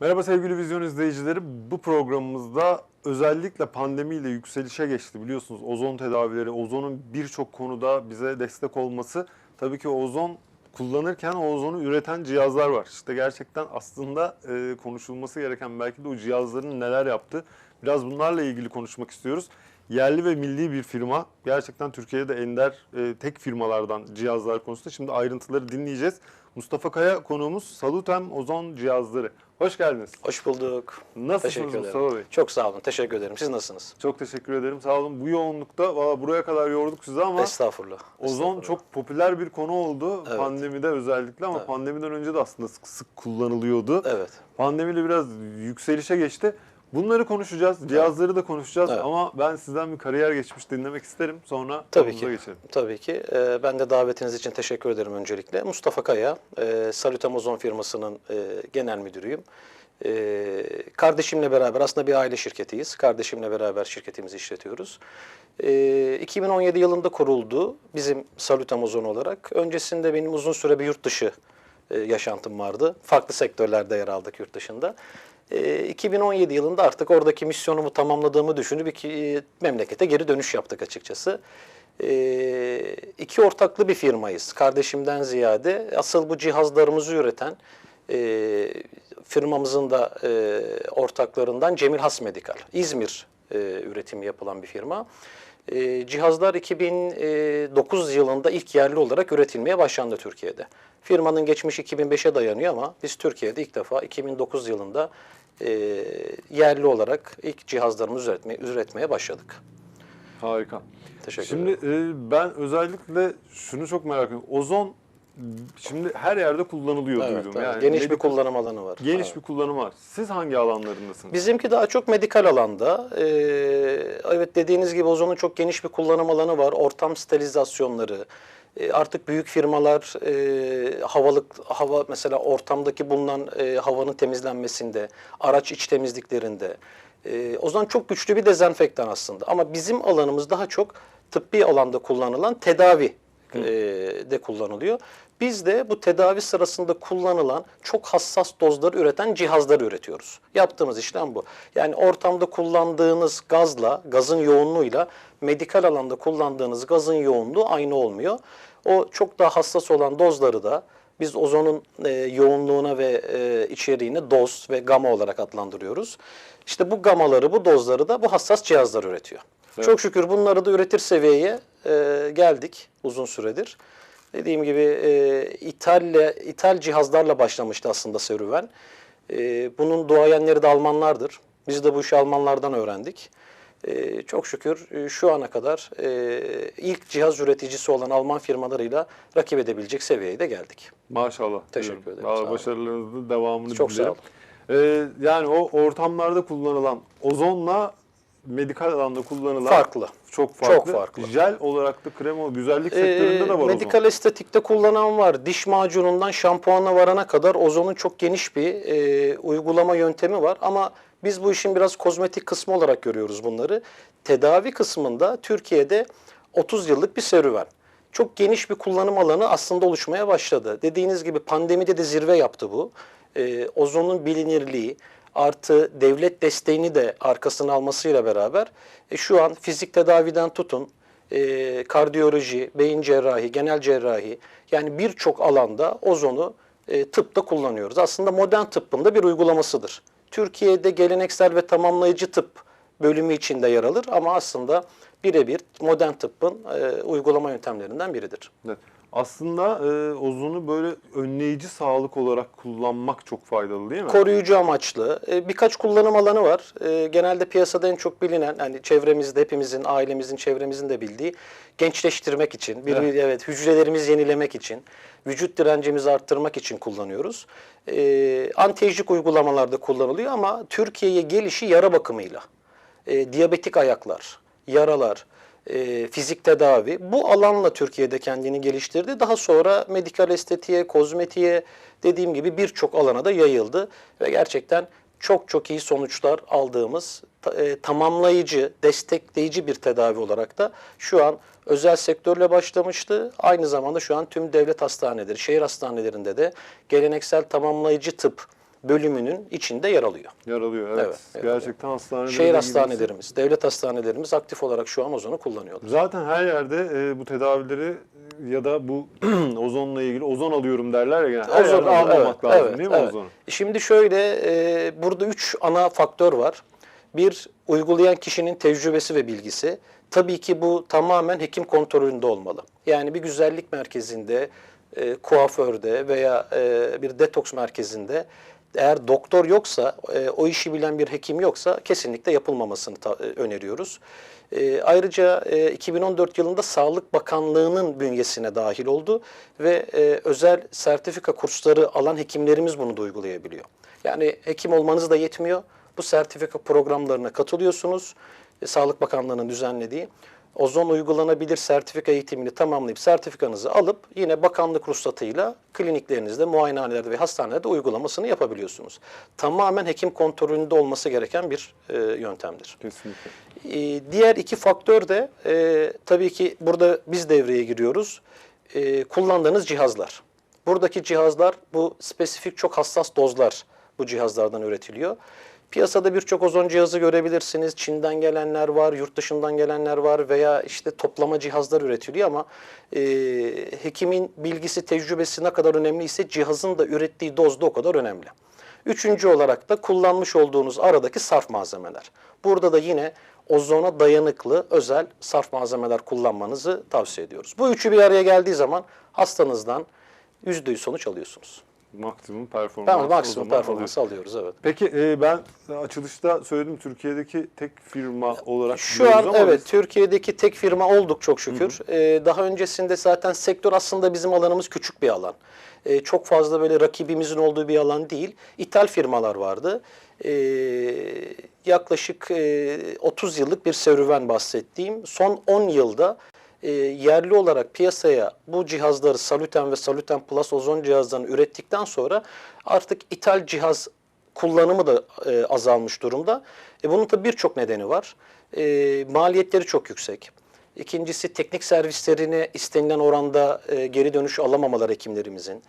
Merhaba sevgili vizyon izleyicileri. Bu programımızda özellikle pandemiyle yükselişe geçti biliyorsunuz. Ozon tedavileri, ozonun birçok konuda bize destek olması. Tabii ki ozon kullanırken o ozonu üreten cihazlar var. İşte gerçekten aslında e, konuşulması gereken belki de o cihazların neler yaptı. Biraz bunlarla ilgili konuşmak istiyoruz. Yerli ve milli bir firma. Gerçekten Türkiye'de ender e, tek firmalardan cihazlar konusunda. Şimdi ayrıntıları dinleyeceğiz. Mustafa Kaya konuğumuz Salutem Ozon Cihazları. Hoş geldiniz. Hoş bulduk. Nasılsınız Teşekkür ederim. Mustafa Bey? Çok sağ olun. Teşekkür ederim. Siz nasılsınız? Çok teşekkür ederim. Sağ olun. Bu yoğunlukta valla buraya kadar yorduk sizi ama Estağfurullah. ozon Estağfurullah. çok popüler bir konu oldu. Evet. Pandemide özellikle ama Evet. pandemiden önce de aslında sık sık kullanılıyordu. Evet. Pandemiyle biraz yükselişe geçti. Bunları konuşacağız. Cihazları da konuşacağız Evet. ama ben sizden bir kariyer geçmiş dinlemek isterim. Sonra Tabii ki. geçelim. Tabii ki. Ee, ben de davetiniz için teşekkür ederim öncelikle. Mustafa Kaya, e, Salutem Ozon firmasının e, genel müdürüyüm. E, kardeşimle beraber, aslında bir aile şirketiyiz. Kardeşimle beraber şirketimizi işletiyoruz. E, 2017 yılında kuruldu bizim Salutem Ozon olarak. Öncesinde benim uzun süre bir yurt dışı e, yaşantım vardı. Farklı sektörlerde yer aldık yurt dışında. E, 2017 yılında artık oradaki misyonumu tamamladığımı düşünüp iki, e, memlekete geri dönüş yaptık açıkçası. E, iki ortaklı bir firmayız. Kardeşimden ziyade asıl bu cihazlarımızı üreten e, firmamızın da e, ortaklarından Cemil Has Medikal. İzmir üretimi yapılan bir firma. E, cihazlar 2009 yılında ilk yerli olarak üretilmeye başlandı Türkiye'de. Firmanın geçmiş 2005'e dayanıyor ama biz Türkiye'de ilk defa 2009 yılında e, yerli olarak ilk cihazlarımızı üretmeye, üretmeye başladık. Harika. Teşekkür Şimdi ederim. e, ben özellikle şunu çok merak ediyorum. Ozon şimdi her yerde kullanılıyor Evet, duydum. evet. Yani geniş bir medik- kullanım alanı var. Geniş Evet. bir kullanım var. Siz hangi alanlarındasınız? Bizimki daha çok medikal alanda. Ee, evet dediğiniz gibi ozonun çok geniş bir kullanım alanı var. Ortam sterilizasyonları, e, artık büyük firmalar e, havalık hava mesela ortamdaki bulunan e, havanın temizlenmesinde, araç iç temizliklerinde. E, ozon çok güçlü bir dezenfektan aslında. Ama bizim alanımız daha çok tıbbi alanda kullanılan tedavi e, de kullanılıyor. Biz de bu tedavi sırasında kullanılan çok hassas dozları üreten cihazları üretiyoruz. Yaptığımız işlem bu. Yani ortamda kullandığınız gazla, gazın yoğunluğuyla medikal alanda kullandığınız gazın yoğunluğu aynı olmuyor. O çok daha hassas olan dozları da biz ozonun e, yoğunluğuna ve e, içeriğine doz ve gama olarak adlandırıyoruz. İşte bu gamaları, bu dozları da bu hassas cihazlar üretiyor. Evet. Çok şükür bunları da üretir seviyeye e, geldik uzun süredir. Dediğim gibi e, İtalya, İthal cihazlarla başlamıştı aslında serüven. E, bunun duayenleri de Almanlardır. Biz de bu işi Almanlardan öğrendik. E, çok şükür e, şu ana kadar e, ilk cihaz üreticisi olan Alman firmalarıyla rakip edebilecek seviyeye de geldik. Maşallah. Teşekkür diyorum. ederim, olun. Başarılarınızın devamını Çok sağ dilerim. Ee, yani o ortamlarda kullanılan ozonla medikal alanda kullanılan Farklı. Çok farklı. Çok farklı. Jel olarak da krema güzellik sektöründe Ee, de var medikal estetikte kullanan var. Diş macunundan şampuana varana kadar ozonun çok geniş bir e, uygulama yöntemi var. Ama biz bu işin biraz kozmetik kısmı olarak görüyoruz bunları. Tedavi kısmında Türkiye'de 30 yıllık bir serüven. Çok geniş bir kullanım alanı aslında oluşmaya başladı. Dediğiniz gibi pandemide de zirve yaptı bu. E, ozonun bilinirliği, artı devlet desteğini de arkasına almasıyla beraber e, şu an fizik tedaviden tutun, e, kardiyoloji, beyin cerrahi, genel cerrahi yani birçok alanda ozonu e, tıpta kullanıyoruz. Aslında modern tıbbın da bir uygulamasıdır. Türkiye'de geleneksel ve tamamlayıcı tıp bölümü içinde yer alır ama aslında birebir modern tıbbın e, uygulama yöntemlerinden biridir. Evet. Aslında e, ozonu böyle önleyici sağlık olarak kullanmak çok faydalı değil mi? koruyucu amaçlı e, birkaç kullanım alanı var. E, Genelde piyasada en çok bilinen, hani çevremizde hepimizin, ailemizin, çevremizin de bildiği gençleştirmek için, bir, Evet. evet. hücrelerimizi yenilemek için, vücut direncimizi arttırmak için kullanıyoruz. E, Anti-aging uygulamalarda kullanılıyor ama Türkiye'ye gelişi yara bakımıyla. E, diyabetik ayaklar, yaralar, e, fizik tedavi bu alanla Türkiye'de kendini geliştirdi. Daha sonra medikal estetiğe, kozmetiğe dediğim gibi birçok alana da yayıldı ve gerçekten çok çok iyi sonuçlar aldığımız e, tamamlayıcı, destekleyici bir tedavi olarak da şu an özel sektörle başlamıştı. Aynı zamanda şu an tüm devlet hastaneleri, şehir hastanelerinde de geleneksel tamamlayıcı tıp bölümünün içinde yer alıyor. Yer alıyor evet. Evet, yer Gerçekten hastanelerde Şehir de hastanelerimiz, devlet hastanelerimiz aktif olarak şu an ozonu kullanıyorlar. Zaten her yerde e, bu tedavileri ya da bu ozonla ilgili ozon alıyorum derler ya. genelde. Her Ozon, almamak evet, lazım evet, değil mi evet. ozonu? Şimdi şöyle, e, burada üç ana faktör var. Bir, uygulayan kişinin tecrübesi ve bilgisi. Tabii ki bu tamamen hekim kontrolünde olmalı. Yani bir güzellik merkezinde, e, kuaförde veya e, bir detoks merkezinde eğer doktor yoksa, e, o işi bilen bir hekim yoksa kesinlikle yapılmamasını e, öneriyoruz. E, ayrıca e, 2014 yılında Sağlık Bakanlığı'nın bünyesine dahil oldu ve e, özel sertifika kursları alan hekimlerimiz bunu da uygulayabiliyor. Yani hekim olmanız da yetmiyor. Bu sertifika programlarına katılıyorsunuz. E, Sağlık Bakanlığı'nın düzenlediği ozon uygulanabilir sertifika eğitimini tamamlayıp sertifikanızı alıp yine bakanlık ruhsatıyla kliniklerinizde, muayenehanelerde ve hastanelerde uygulamasını yapabiliyorsunuz. Tamamen hekim kontrolünde olması gereken bir e, yöntemdir. Kesinlikle. Ee, Diğer iki faktör de e, tabii ki burada biz devreye giriyoruz. E, kullandığınız cihazlar. Buradaki cihazlar bu spesifik çok hassas dozlar bu cihazlardan üretiliyor. Piyasada birçok ozon cihazı görebilirsiniz. Çin'den gelenler var, yurt dışından gelenler var veya işte toplama cihazlar üretiliyor ama e, hekimin bilgisi, tecrübesi ne kadar önemliyse cihazın da ürettiği doz da o kadar önemli. Üçüncü olarak da kullanmış olduğunuz aradaki sarf malzemeler. Burada da yine ozona dayanıklı özel sarf malzemeler kullanmanızı tavsiye ediyoruz. Bu üçü bir araya geldiği zaman hastanızdan %100 sonuç alıyorsunuz. Maksimum performans. O maksimum zaman performansı alıyoruz evet. Peki e, ben açılışta söyledim Türkiye'deki tek firma olarak Şu an ama evet biz- Türkiye'deki tek firma olduk çok şükür. Ee, daha öncesinde zaten sektör aslında bizim alanımız küçük bir alan. Ee, çok fazla böyle rakibimizin olduğu bir alan değil. İthal firmalar vardı. Ee, yaklaşık e, 30 yıllık bir serüven bahsettiğim. Son 10 yılda e, yerli olarak piyasaya bu cihazları Saluten ve Saluten Plus ozon cihazlarını ürettikten sonra artık ithal cihaz kullanımı da e, azalmış durumda. E, bunun tabii birçok nedeni var. E, maliyetleri çok yüksek. İkincisi teknik servislerine istenilen oranda e, geri dönüş alamamalar hekimlerimizin.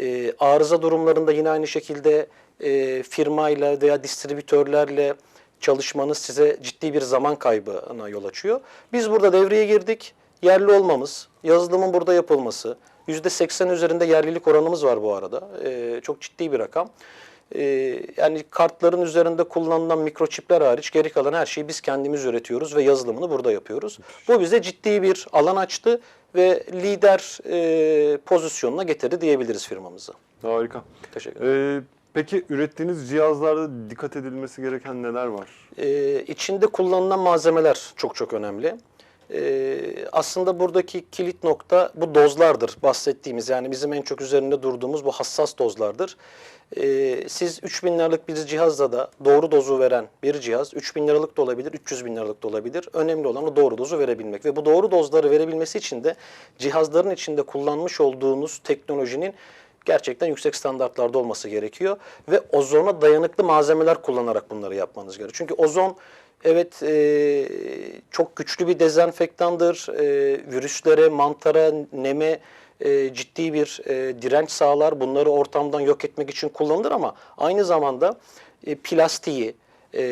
E, arıza durumlarında yine aynı şekilde e, firmayla veya distribütörlerle çalışmanız size ciddi bir zaman kaybına yol açıyor. Biz burada devreye girdik. Yerli olmamız, yazılımın burada yapılması, %80 üzerinde yerlilik oranımız var bu arada. E, çok ciddi bir rakam. Ee, yani kartların üzerinde kullanılan mikroçipler hariç geri kalan her şeyi biz kendimiz üretiyoruz ve yazılımını burada yapıyoruz. Bu bize ciddi bir alan açtı ve lider e, pozisyonuna getirdi diyebiliriz firmamızı. Harika. Teşekkür ederim. E, peki ürettiğiniz cihazlarda dikkat edilmesi gereken neler var? Ee, içinde kullanılan malzemeler çok çok önemli. Ee, aslında buradaki kilit nokta bu dozlardır bahsettiğimiz. Yani bizim en çok üzerinde durduğumuz bu hassas dozlardır. Ee, siz 3000 liralık bir cihazla da doğru dozu veren bir cihaz 3000 liralık da olabilir, 300 bin liralık da olabilir. Önemli olan o doğru dozu verebilmek. Ve bu doğru dozları verebilmesi için de cihazların içinde kullanmış olduğunuz teknolojinin gerçekten yüksek standartlarda olması gerekiyor ve ozona dayanıklı malzemeler kullanarak bunları yapmanız gerekiyor. Çünkü ozon evet e, çok güçlü bir dezenfektandır. E, virüslere, mantara, neme e, ciddi bir e, direnç sağlar. Bunları ortamdan yok etmek için kullanılır ama aynı zamanda e, plastiği, e,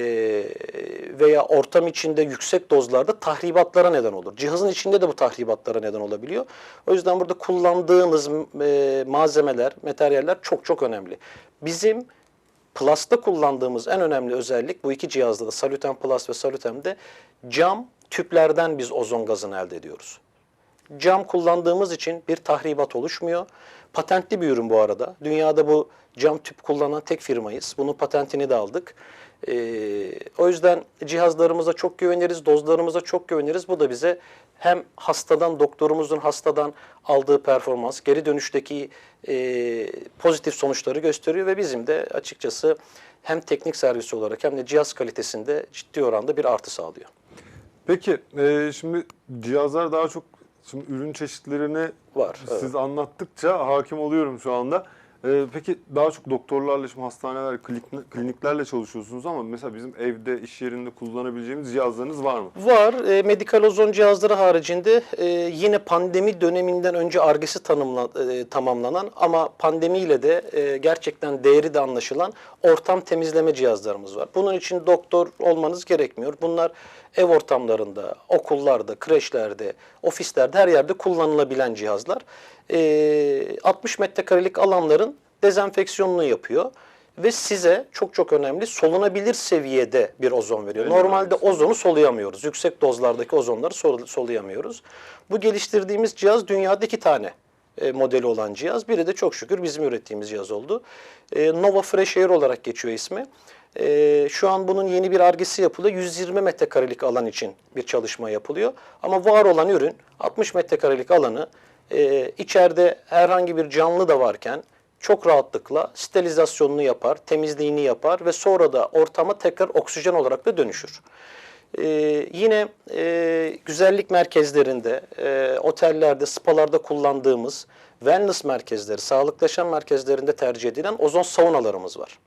veya ortam içinde yüksek dozlarda tahribatlara neden olur. Cihazın içinde de bu tahribatlara neden olabiliyor. O yüzden burada kullandığınız e, malzemeler, materyaller çok çok önemli. Bizim Plus'ta kullandığımız en önemli özellik bu iki cihazda da Saluten Plus ve Saluten'de cam tüplerden biz ozon gazını elde ediyoruz. Cam kullandığımız için bir tahribat oluşmuyor. Patentli bir ürün bu arada. Dünyada bu cam tüp kullanan tek firmayız. Bunun patentini de aldık. Ee, o yüzden cihazlarımıza çok güveniriz, dozlarımıza çok güveniriz. Bu da bize hem hastadan, doktorumuzun hastadan aldığı performans, geri dönüşteki e, pozitif sonuçları gösteriyor ve bizim de açıkçası hem teknik servis olarak hem de cihaz kalitesinde ciddi oranda bir artı sağlıyor. Peki e, şimdi cihazlar daha çok şimdi ürün çeşitlerini Var, siz anlattıkça hakim oluyorum şu anda. Ee, peki daha çok doktorlarla, şimdi hastaneler, klinik- kliniklerle çalışıyorsunuz ama mesela bizim evde, iş yerinde kullanabileceğimiz cihazlarınız var mı? Var. E, medikal ozon cihazları haricinde e, yine pandemi döneminden önce argesi tanımla, e, tamamlanan ama pandemiyle de e, gerçekten değeri de anlaşılan ortam temizleme cihazlarımız var. Bunun için doktor olmanız gerekmiyor. Bunlar ev ortamlarında, okullarda, kreşlerde, ofislerde her yerde kullanılabilen cihazlar. E, 60 metrekarelik alanların dezenfeksiyonunu yapıyor ve size çok çok önemli solunabilir seviyede bir ozon veriyor. Evet, Normalde evet. ozonu soluyamıyoruz. Yüksek dozlardaki ozonları sol- soluyamıyoruz. Bu geliştirdiğimiz cihaz dünyada iki tane e, modeli olan cihaz. Biri de çok şükür bizim ürettiğimiz cihaz oldu. E, Nova Fresh Air olarak geçiyor ismi. E, şu an bunun yeni bir argesi yapılıyor. 120 metrekarelik alan için bir çalışma yapılıyor. Ama var olan ürün 60 metrekarelik alanı e, içeride herhangi bir canlı da varken çok rahatlıkla sterilizasyonunu yapar, temizliğini yapar ve sonra da ortama tekrar oksijen olarak da dönüşür. Ee, yine e, güzellik merkezlerinde, e, otellerde, spalarda kullandığımız wellness merkezleri, sağlıklı yaşam merkezlerinde tercih edilen ozon saunalarımız var.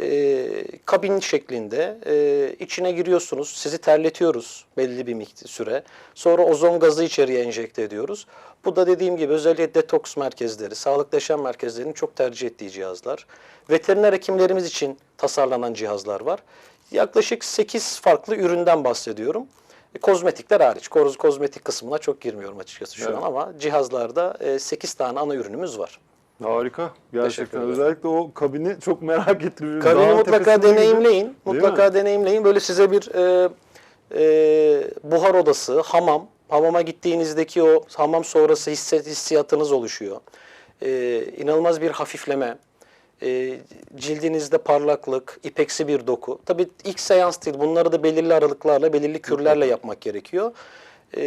E, kabin şeklinde e, içine giriyorsunuz, sizi terletiyoruz belli bir süre. Sonra ozon gazı içeriye enjekte ediyoruz. Bu da dediğim gibi özellikle detoks merkezleri, sağlıklı yaşam merkezlerinin çok tercih ettiği cihazlar. Veteriner hekimlerimiz için tasarlanan cihazlar var. Yaklaşık 8 farklı üründen bahsediyorum. E, Kozmetikler hariç. Koz, kozmetik kısmına çok girmiyorum açıkçası şu Evet. an ama cihazlarda 8 tane ana ürünümüz var. Harika. Gerçekten. Özellikle o kabini çok merak ettim. Kabini mutlaka gibi. deneyimleyin. Değil Mutlaka deneyimleyin. Böyle size bir e, e, buhar odası, hamam, hamama gittiğinizdeki o hamam sonrası hisset, hissiyatınız oluşuyor. E, inanılmaz bir hafifleme. E, cildinizde parlaklık, ipeksi bir doku. Tabii ilk seans değil. Bunları da belirli aralıklarla, belirli kürlerle yapmak gerekiyor. E,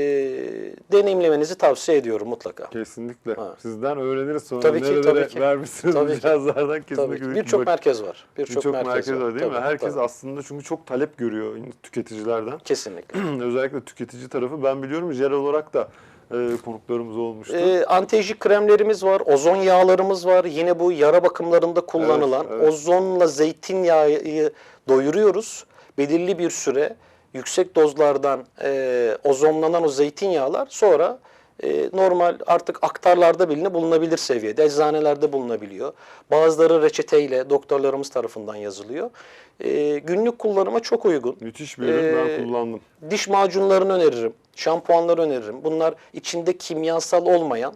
deneyimlemenizi tavsiye ediyorum mutlaka. Kesinlikle. Ha. Sizden öğreniriz sonra. Tabii ki, Nerelere tabii ki. vermişsiniz Tabii ki. cihazlardan kesinlikle. Bir Birçok merkez var. Birçok Birçok merkez, merkez var değil mi? Tabii, Herkes tabii. aslında çünkü çok talep görüyor tüketicilerden. Kesinlikle. Özellikle tüketici tarafı ben biliyorum yer olarak da e, konuklarımız olmuştu. Ee, antijik kremlerimiz var, ozon yağlarımız var. Yine bu yara bakımlarında kullanılan Evet, evet. ozonla zeytinyağı doyuruyoruz. Belirli bir süre yüksek dozlardan e, ozonlanan o zeytinyağlar sonra e, normal artık aktarlarda bile bulunabilir seviyede. Eczanelerde bulunabiliyor. Bazıları reçeteyle doktorlarımız tarafından yazılıyor. E, günlük kullanıma çok uygun. Müthiş bir ürün Ee, ben kullandım. Diş macunlarını öneririm. Şampuanları öneririm. Bunlar içinde kimyasal olmayan,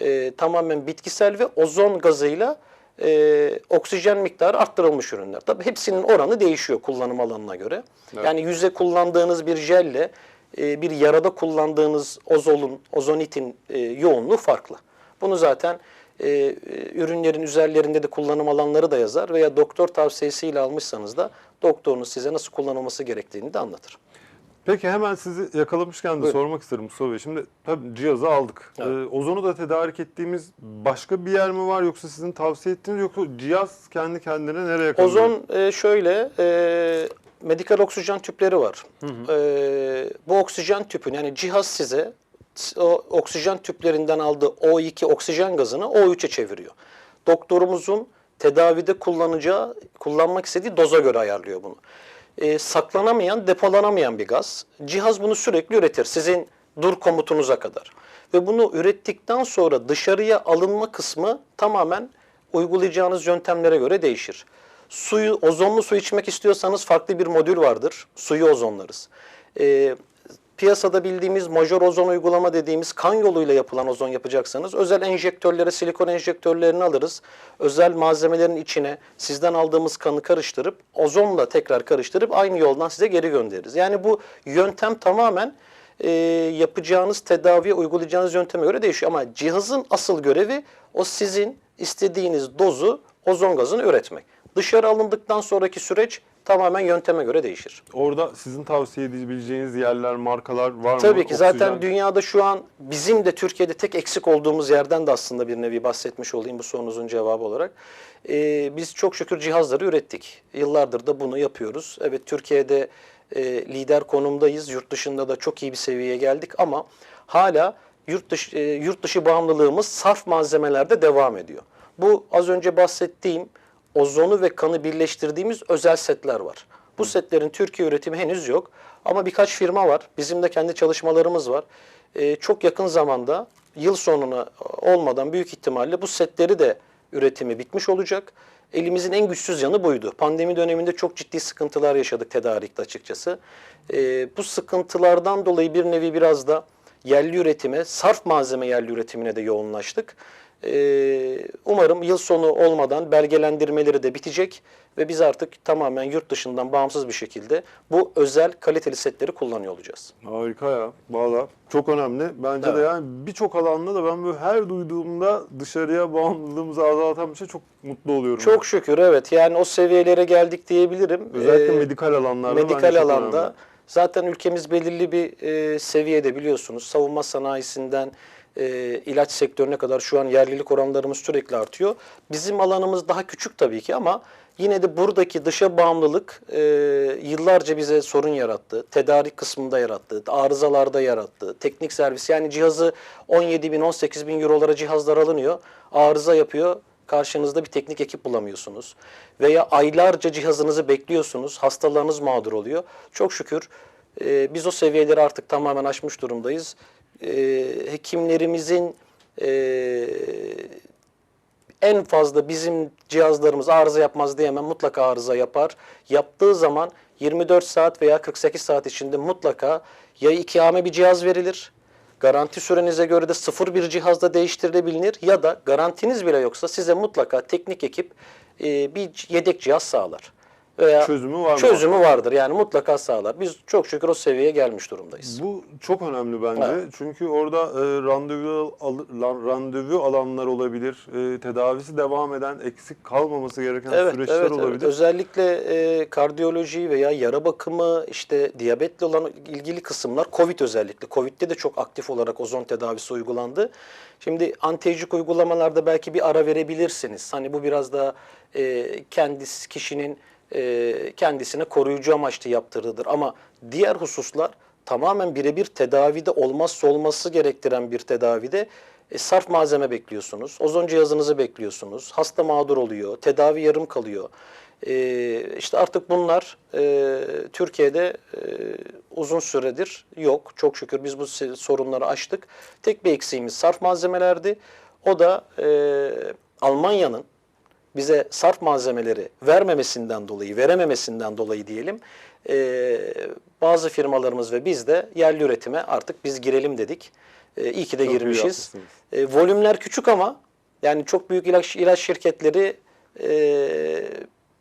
e, tamamen bitkisel ve ozon gazıyla e, oksijen miktarı arttırılmış ürünler. Tabii hepsinin oranı değişiyor kullanım alanına göre. Evet. Yani yüze kullandığınız bir jelle e, bir yarada kullandığınız ozolun, ozonitin e, yoğunluğu farklı. Bunu zaten e, e, ürünlerin üzerlerinde de kullanım alanları da yazar veya doktor tavsiyesiyle almışsanız da doktorunuz size nasıl kullanılması gerektiğini de anlatır. Peki hemen sizi yakalamışken de Buyurun. sormak isterim Mustafa Bey. Şimdi tabii cihazı aldık. Evet. Ee, ozonu da tedarik ettiğimiz başka bir yer mi var yoksa sizin tavsiye ettiğiniz yoksa cihaz kendi kendine nereye kadar? Ozon e, şöyle, e, medikal oksijen tüpleri var. E, bu oksijen tüpün yani cihaz size o oksijen tüplerinden aldığı O2 oksijen gazını O3'e çeviriyor. Doktorumuzun tedavide kullanacağı, kullanmak istediği doza göre ayarlıyor bunu. E, saklanamayan, depolanamayan bir gaz. Cihaz bunu sürekli üretir. Sizin dur komutunuza kadar. Ve bunu ürettikten sonra dışarıya alınma kısmı tamamen uygulayacağınız yöntemlere göre değişir. Suyu, ozonlu su içmek istiyorsanız farklı bir modül vardır. Suyu ozonlarız. Ee, piyasada bildiğimiz majör ozon uygulama dediğimiz kan yoluyla yapılan ozon yapacaksanız özel enjektörlere, silikon enjektörlerini alırız. Özel malzemelerin içine sizden aldığımız kanı karıştırıp ozonla tekrar karıştırıp aynı yoldan size geri göndeririz. Yani bu yöntem tamamen e, yapacağınız tedaviye uygulayacağınız yönteme göre değişiyor. Ama cihazın asıl görevi o sizin istediğiniz dozu ozon gazını üretmek. Dışarı alındıktan sonraki süreç tamamen yönteme göre değişir. Orada sizin tavsiye edebileceğiniz yerler, markalar var mı? Tabii ki zaten Oksijen- dünyada şu an bizim de Türkiye'de tek eksik olduğumuz yerden de aslında bir nevi bahsetmiş olayım bu sorunuzun cevabı olarak. Ee, biz çok şükür cihazları ürettik. Yıllardır da bunu yapıyoruz. Evet Türkiye'de e, lider konumdayız. Yurt dışında da çok iyi bir seviyeye geldik ama hala yurt dışı, e, yurt dışı bağımlılığımız sarf malzemelerde devam ediyor. Bu az önce bahsettiğim ozonu ve kanı birleştirdiğimiz özel setler var. Bu setlerin Türkiye üretimi henüz yok. Ama birkaç firma var. Bizim de kendi çalışmalarımız var. Ee, çok yakın zamanda yıl sonuna olmadan büyük ihtimalle bu setleri de üretimi bitmiş olacak. Elimizin en güçsüz yanı buydu. Pandemi döneminde çok ciddi sıkıntılar yaşadık tedarikte açıkçası. Ee, bu sıkıntılardan dolayı bir nevi biraz da yerli üretime, sarf malzeme yerli üretimine de yoğunlaştık. Ee, umarım yıl sonu olmadan belgelendirmeleri de bitecek ve biz artık tamamen yurt dışından bağımsız bir şekilde bu özel kaliteli setleri kullanıyor olacağız. Harika ya. Valla çok önemli. Bence de Evet. yani birçok alanda da ben böyle her duyduğumda dışarıya bağımlılığımızı azaltan bir şey çok mutlu oluyorum. Çok şükür evet yani o seviyelere geldik diyebilirim. Özellikle Ee, medikal alanlarda medikal alanda önemli. zaten ülkemiz belirli bir e, seviyede biliyorsunuz. Savunma sanayisinden e, ilaç sektörüne kadar şu an yerlilik oranlarımız sürekli artıyor. Bizim alanımız daha küçük tabii ki ama yine de buradaki dışa bağımlılık e, yıllarca bize sorun yarattı. Tedarik kısmında yarattı, arızalarda yarattı, teknik servis yani cihazı 17 bin 18 bin eurolara cihazlar alınıyor. Arıza yapıyor, karşınızda bir teknik ekip bulamıyorsunuz. Veya aylarca cihazınızı bekliyorsunuz, hastalarınız mağdur oluyor. Çok şükür e, biz o seviyeleri artık tamamen aşmış durumdayız. E, hekimlerimizin e, en fazla bizim cihazlarımız arıza yapmaz diyemem. Mutlaka arıza yapar. Yaptığı zaman 24 saat veya 48 saat içinde mutlaka ya ikame bir cihaz verilir. Garanti sürenize göre de sıfır bir cihazda değiştirilebilir ya da garantiniz bile yoksa size mutlaka teknik ekip e, bir yedek cihaz sağlar. Veya Çözümü var mı? Çözümü vardır yani mutlaka sağlar. Biz çok şükür o seviyeye gelmiş durumdayız. Bu çok önemli bence. Evet. Çünkü orada e, randevu al, randevu alanlar olabilir. E, tedavisi devam eden, eksik kalmaması gereken Evet, süreçler evet, evet. olabilir. Özellikle e, kardiyoloji veya yara bakımı, işte diyabetle olan ilgili kısımlar, Covid özellikle. Covid'de de çok aktif olarak ozon tedavisi uygulandı. Şimdi antiyecik uygulamalarda belki bir ara verebilirsiniz. Hani bu biraz da e, kendisi kişinin e, kendisine koruyucu amaçlı yaptırılır. Ama diğer hususlar tamamen birebir tedavide olmazsa olması gerektiren bir tedavide e, sarf malzeme bekliyorsunuz, ozon cihazınızı bekliyorsunuz, hasta mağdur oluyor, tedavi yarım kalıyor. E, işte artık bunlar e, Türkiye'de e, uzun süredir yok. Çok şükür biz bu sorunları aştık. Tek bir eksiğimiz sarf malzemelerdi. O da e, Almanya'nın bize sarf malzemeleri vermemesinden dolayı, verememesinden dolayı diyelim, e, bazı firmalarımız ve biz de yerli üretime artık biz girelim dedik. E, iyi ki de Çok girmişiz. E, volümler küçük ama yani çok büyük ilaç, ilaç şirketleri e,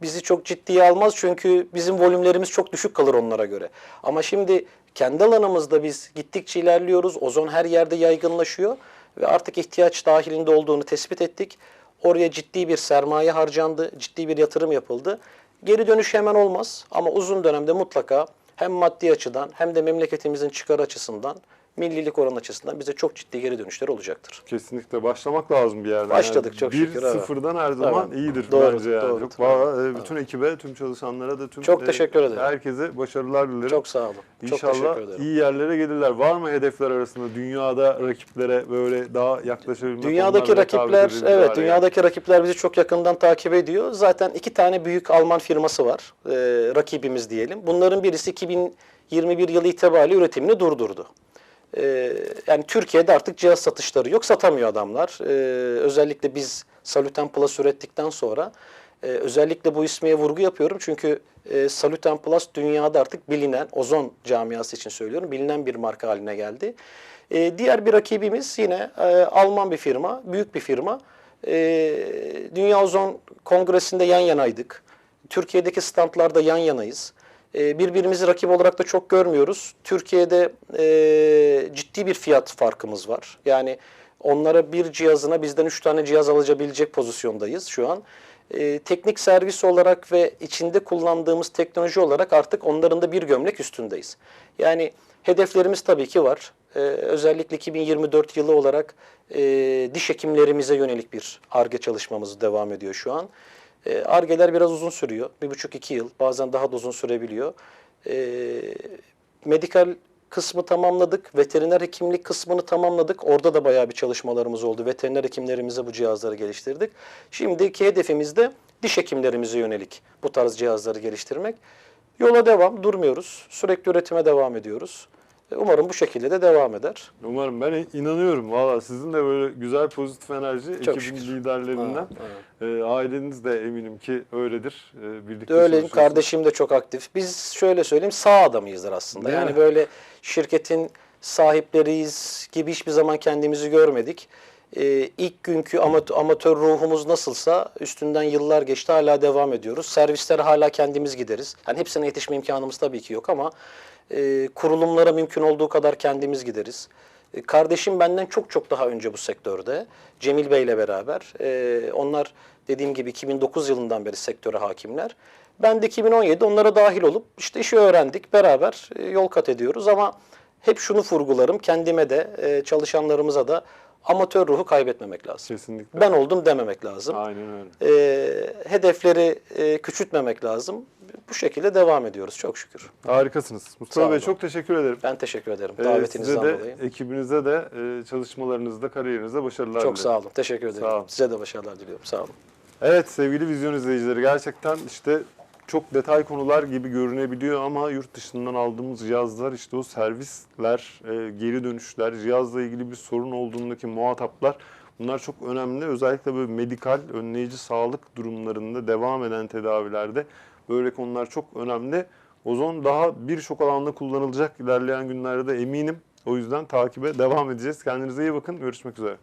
bizi çok ciddiye almaz çünkü bizim volümlerimiz çok düşük kalır onlara göre. Ama şimdi kendi alanımızda biz gittikçe ilerliyoruz. Ozon her yerde yaygınlaşıyor ve artık ihtiyaç dahilinde olduğunu tespit ettik. Oraya ciddi bir sermaye harcandı, ciddi bir yatırım yapıldı. Geri dönüş hemen olmaz ama uzun dönemde mutlaka hem maddi açıdan hem de memleketimizin çıkar açısından, millilik oranı açısından bize çok ciddi geri dönüşler olacaktır. Kesinlikle başlamak lazım bir yerden. Başladık yani çok bir şükür, evet. sıfırdan her zaman Evet. iyidir Doğru, bence yani. doğru. Çok, valla, e, bütün ekibe, tüm çalışanlara da tüm Çok e, teşekkür ederim. Herkese başarılar dilerim. Çok sağ olun. Çok İnşallah teşekkür ederim. iyi yerlere gelirler. Var mı hedefler arasında dünyada rakiplere böyle daha yaklaşabilmek? Dünyadaki rakipler, evet, dünyadaki rakipler bizi çok yakından takip ediyor. Zaten iki tane büyük Alman firması var, e, rakibimiz diyelim. Bunların birisi 2021 yılı itibariyle üretimini durdurdu. E, yani Türkiye'de artık cihaz satışları yok, satamıyor adamlar. E, özellikle biz Salutem Plus ürettikten sonra e, özellikle bu ismiye vurgu yapıyorum. Çünkü e, Salutem Plus dünyada artık bilinen, ozon camiası için söylüyorum, bilinen bir marka haline geldi. E, diğer bir rakibimiz yine e, Alman bir firma, büyük bir firma. E, Dünya Ozon Kongresi'nde yan yanaydık. Türkiye'deki standlarda yan yanayız. E, birbirimizi rakip olarak da çok görmüyoruz. Türkiye'de e, ciddi bir fiyat farkımız var. Yani onlara bir cihazına bizden üç tane cihaz alabilecek pozisyondayız şu an. E, teknik servis olarak ve içinde kullandığımız teknoloji olarak artık onların da bir gömlek üstündeyiz. Yani hedeflerimiz tabii ki var. Ee, özellikle 2024 yılı olarak e, diş hekimlerimize yönelik bir ARGE çalışmamız devam ediyor şu an. E, ARGE'ler biraz uzun sürüyor. Bir buçuk iki yıl. Bazen daha da uzun sürebiliyor. E, medikal kısmı tamamladık. Veteriner hekimlik kısmını tamamladık. Orada da bayağı bir çalışmalarımız oldu. Veteriner hekimlerimize bu cihazları geliştirdik. Şimdiki hedefimiz de diş hekimlerimize yönelik bu tarz cihazları geliştirmek. Yola devam, durmuyoruz. Sürekli üretime devam ediyoruz. E, Umarım bu şekilde de devam eder. Umarım ben inanıyorum. Valla sizin de böyle güzel pozitif enerji Çok ekibin şükür. liderlerinden. Ha, Ee, aileniz de eminim ki öyledir. Ee, birlikte Öyleyim. Kardeşim de çok aktif. Biz şöyle söyleyeyim sağ adamıyızdır aslında. Değil yani mi? böyle şirketin sahipleriyiz gibi hiçbir zaman kendimizi görmedik. Ee, ilk günkü amat- amatör ruhumuz nasılsa üstünden yıllar geçti hala devam ediyoruz. Servislere hala kendimiz gideriz. Yani hepsine yetişme imkanımız tabii ki yok ama e, kurulumlara mümkün olduğu kadar kendimiz gideriz. E, Kardeşim benden çok çok daha önce bu sektörde. Cemil Bey ile beraber. E, onlar dediğim gibi 2009 yılından beri sektöre hakimler. Ben de 2017 onlara dahil olup işte işi öğrendik. Beraber e, yol kat ediyoruz ama hep şunu vurgularım kendime de e, çalışanlarımıza da amatör ruhu kaybetmemek lazım. Kesinlikle. Ben oldum dememek lazım. Aynen öyle. E, hedefleri e, küçültmemek lazım. Bu şekilde devam ediyoruz çok şükür. Harikasınız. Sağ Mustafa Bey olun. çok teşekkür ederim. Ben teşekkür ederim Ee, davetinizden size de, dolayı. ekibinize de e, çalışmalarınızda, kariyerinizde başarılar Çok dilerim. sağ olun. Teşekkür ederim. Olun. Size de başarılar diliyorum. Sağ olun. Evet sevgili vizyon izleyicileri gerçekten işte çok detay konular gibi görünebiliyor ama yurt dışından aldığımız cihazlar işte o servisler, e, geri dönüşler, cihazla ilgili bir sorun olduğundaki muhataplar bunlar çok önemli. Özellikle böyle medikal, önleyici sağlık durumlarında devam eden tedavilerde böyle konular çok önemli. Ozon daha birçok alanda kullanılacak ilerleyen günlerde de eminim. O yüzden takibe devam edeceğiz. Kendinize iyi bakın. Görüşmek üzere.